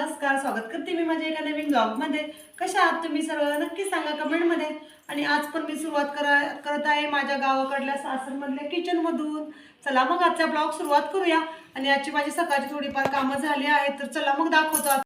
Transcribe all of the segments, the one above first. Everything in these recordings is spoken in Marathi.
नमस्कार स्वागत करते मी माझ्या एका नवीन ब्लॉगमध्ये कशा आहात तुम्ही सर्व? नक्की सांगा कमेंटमध्ये आणि आज पण मी सुरुवात करा करत आहे माझ्या गावाकडल्या सासरमधल्या किचनमधून चला मग आजचा ब्लॉग सुरुवात करूया. आणि आजची माझी सकाळची थोडीफार कामं झाली आहेत तर चला मग दाखवतो.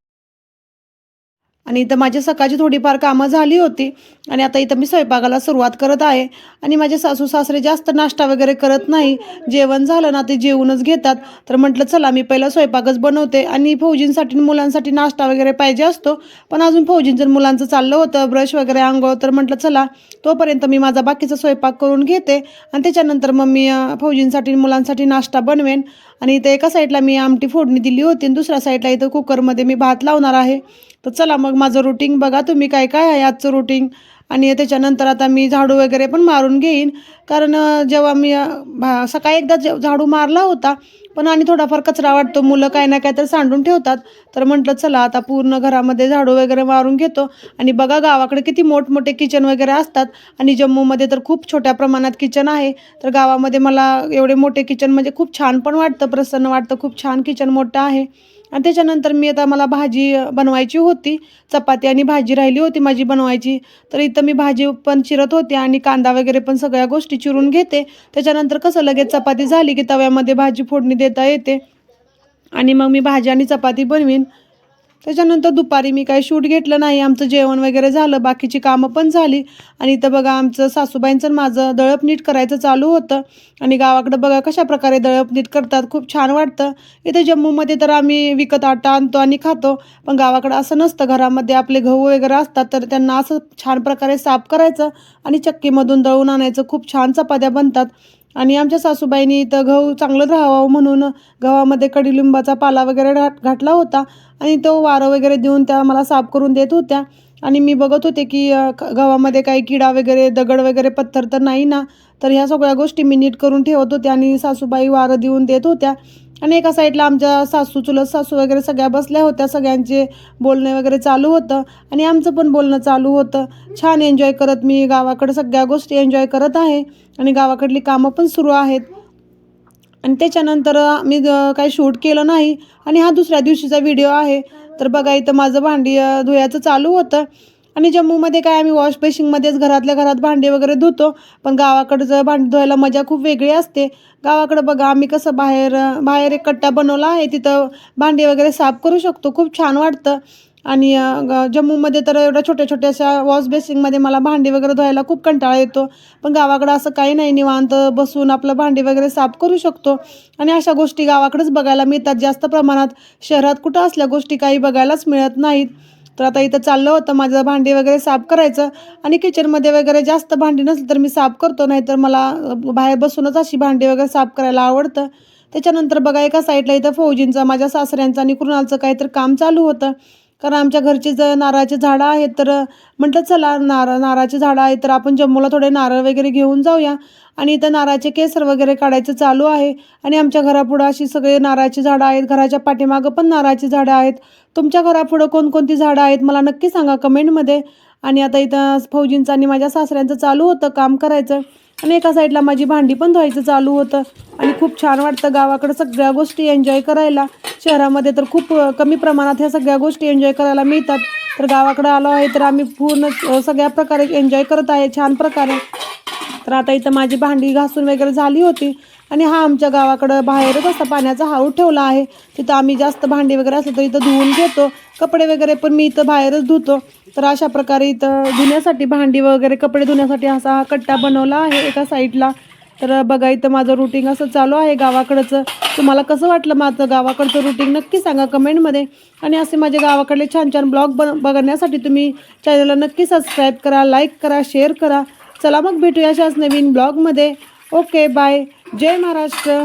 आणि इथं माझी सकाळची थोडीफार कामं झाली होती. आणि आता इथं मी स्वयंपाकाला सुरुवात करत आहे. आणि माझे सासू सासरे जास्त नाश्ता वगैरे करत नाही. जेवण झालं ना ते जेवूनच घेतात. तर म्हटलं चला मी पहिला स्वयंपाकच बनवते. आणि फौजींसाठी मुलांसाठी नाश्ता वगैरे पाहिजे असतो. पण अजून फौजींचं मुलांचं चाललं होतं. ब्रश वगैरे आंघोळ. तर म्हटलं चला तोपर्यंत मी माझा बाकीचा स्वयंपाक करून घेते. आणि त्याच्यानंतर मग मी फौजींसाठी मुलांसाठी नाश्ता बनवेन. आणि इथं एका साईडला मी आमटी फोडणी दिली होती आणि दुसऱ्या साईडला इथं कुकरमध्ये मी भात लावणार आहे. तर चला मग माझं रुटीन बघा. तुम्ही काय काय आहे आजचं रुटीन आणि त्याच्यानंतर आता मी झाडू वगैरे पण मारून घेईन. कारण जेव्हा मी भा- सकाळी एकदा जे- झाडू मारला होता पण आणि थोडाफार कचरा वाटतो मुलं काय ना काय तर सांडून ठेवतात. तर म्हटलं चला आता पूर्ण घरामध्ये झाडू वगैरे मारून घेतो. आणि बघा गावाकडे किती मोठमोठे किचन वगैरे असतात. आणि जम्मूमध्ये तर खूप छोट्या प्रमाणात किचन आहे. तर गावामध्ये मला एवढे मोठे किचन म्हणजे खूप छान पण वाटतं प्रसन्न वाटतं. खूप छान किचन मोठं आहे. आणि त्याच्यानंतर मी आता मला भाजी बनवायची होती. चपाती आणि भाजी राहिली होती माझी बनवायची. तर इथं मी भाजी पण चिरत होते आणि कांदा वगैरे पण सगळ्या गोष्टी चिरून घेते. त्याच्यानंतर कसं लगेच चपाती झाली की तव्यामध्ये भाजी फोडणी देता येते. आणि मग मी भाजी आणि चपाती बनवीन. त्याच्यानंतर दुपारी मी काही शूट घेतलं नाही. आमचं जेवण वगैरे झालं. बाकीची कामं पण झाली. आणि इथं बघा आमचं सासूबाईंचं माझं दळप नीट करायचं चालू होतं. आणि गावाकडं बघा कशा प्रकारे दळप नीट करतात. खूप छान वाटतं. इथे जम्मूमध्ये तर आम्ही विकत आटा आणतो आणि खातो. पण गावाकडं असं नसतं. घरामध्ये आपले गहू वगैरे असतात. तर त्यांना असं छान प्रकारे साफ करायचं आणि चक्कीमधून दळून आणायचं. खूप छान चपात्या बनतात. आणि आमच्या सासूबाईंनी इथं गहू चांगलं राहावं म्हणून गव्हामध्ये कडीलिंबाचा पाला वगैरे घाट घातला होता. आणि तो वारं वगैरे देऊन त्या मला साफ करून देत होत्या. आणि मी बघत होते की गव्हामध्ये काही किडा वगैरे दगड वगैरे पत्थर तर नाही ना? तर ह्या सगळ्या गोष्टी मी नीट करून ठेवत होत्या आणि सासूबाई वारं देऊन देत होत्या. आणि एका साईडला आमच्या सासू चुलत सासू वगैरे सगळ्या बसल्या होत्या. सगळ्यांचे बोलणे वगैरे चालू होतं. आणि आमचं पण बोलणं चालू होतं. छान एन्जॉय करत मी गावाकडे सगळ्या गोष्टी एन्जॉय करत आहे. आणि गावाकडली कामं पण सुरू आहेत. आणि त्याच्यानंतर मी काही शूट केलं नाही. आणि हा दुसऱ्या दिवशीचा व्हिडिओ आहे. तर बघा इथं माझं भांडी धुयाचं चालू होतं. आणि जम्मूमध्ये काय आम्ही वॉश बेसिंगमध्येच घरातल्या घरात भांडे वगैरे धुतो. पण गावाकडचं भांडी धुवायला मजा खूप वेगळी असते. गावाकडं बघा आम्ही कसं बाहेर बाहेर एक कट्टा बनवला आहे. तिथं भांडी वगैरे साफ करू शकतो. खूप छान वाटतं. आणि ग- जम्मूमध्ये तर एवढ्या छोट्या छोट्या अशा वॉश बेसिंगमध्ये मला भांडी वगैरे धुवायला खूप कंटाळा येतो. पण गावाकडं असं काही नाही निवांत बसून आपलं भांडी वगैरे साफ करू शकतो. आणि अशा गोष्टी गावाकडेच बघायला मिळतात. जास्त प्रमाणात शहरात कुठं असल्या गोष्टी काही बघायलाच मिळत नाहीत. तर आता इथं चाललं होतं माझं भांडी वगैरे साफ करायचं. आणि किचनमध्ये वगैरे जास्त भांडी नसली तर मी साफ करतो नाही तर मला बाहेर बसूनच अशी भांडी वगैरे साफ करायला आवडतं. त्याच्यानंतर बघा एका साईडला इथं फौजींचं माझ्या सासऱ्यांचं आणि कुणालचं काहीतरी काम चालू होतं. कारण आमच्या घरची ज नारळाची झाडं आहेत तर म्हटलं चला नारळ नारळाची झाडं आहेत तर आपण जम्मूला थोडे नारळ वगैरे घेऊन जाऊया. आणि इथं नारळाचे केसर वगैरे काढायचं चालू आहे. आणि आमच्या घरापुढं अशी सगळे नारळाची झाडं आहेत. घराच्या पाठीमागं पण नारळाची झाडं आहेत. तुमच्या घरापुढं कोणकोणती झाडं आहेत मला नक्की सांगा कमेंटमध्ये. आणि आता इथं फौजींचं आणि माझ्या सासऱ्यांचं चालू होतं काम करायचं. आणि एका साईडला माझी भांडी पण धुवायचं चालू होतं. आणि खूप छान वाटतं गावाकडं सगळ्या गोष्टी एन्जॉय करायला. शहरामध्ये तर खूप कमी प्रमाणात ह्या सगळ्या गोष्टी एन्जॉय करायला मिळतात. तर गावाकडं आलो आहे तर आम्ही पूर्ण सगळ्या प्रकारे एन्जॉय करत आहे छान प्रकारे. तर आता इथं माझी भांडी घासून वगैरे झाली होती. आणि हा आमच्या गावाकडं बाहेरच असा पाण्याचा हाऊ ठेवला आहे. तिथं आम्ही जास्त भांडी वगैरे असलं तर इथं धुवून घेतो. कपडे वगैरे पण मी इथं बाहेरच धुतो. तर अशा प्रकारे इथं धुण्यासाठी भांडी वगैरे कपडे धुण्यासाठी असा हा कट्टा बनवला आहे एका साईडला तर बघा इथं माझं रुटीन असं चालू आहे गावाकडचं. तुम्हाला कसं वाटलं माझं गावाकडचं रुटीन नक्की सांगा कमेंटमध्ये आणि असे माझे गावाकडले छान छान ब्लॉग बन बघण्यासाठी तुम्ही चॅनलला नक्की सबस्क्राईब करा लाईक करा शेअर करा. चला मग भेटूया अशाच नवीन ब्लॉगमध्ये ओके बाय जय महाराष्ट्र.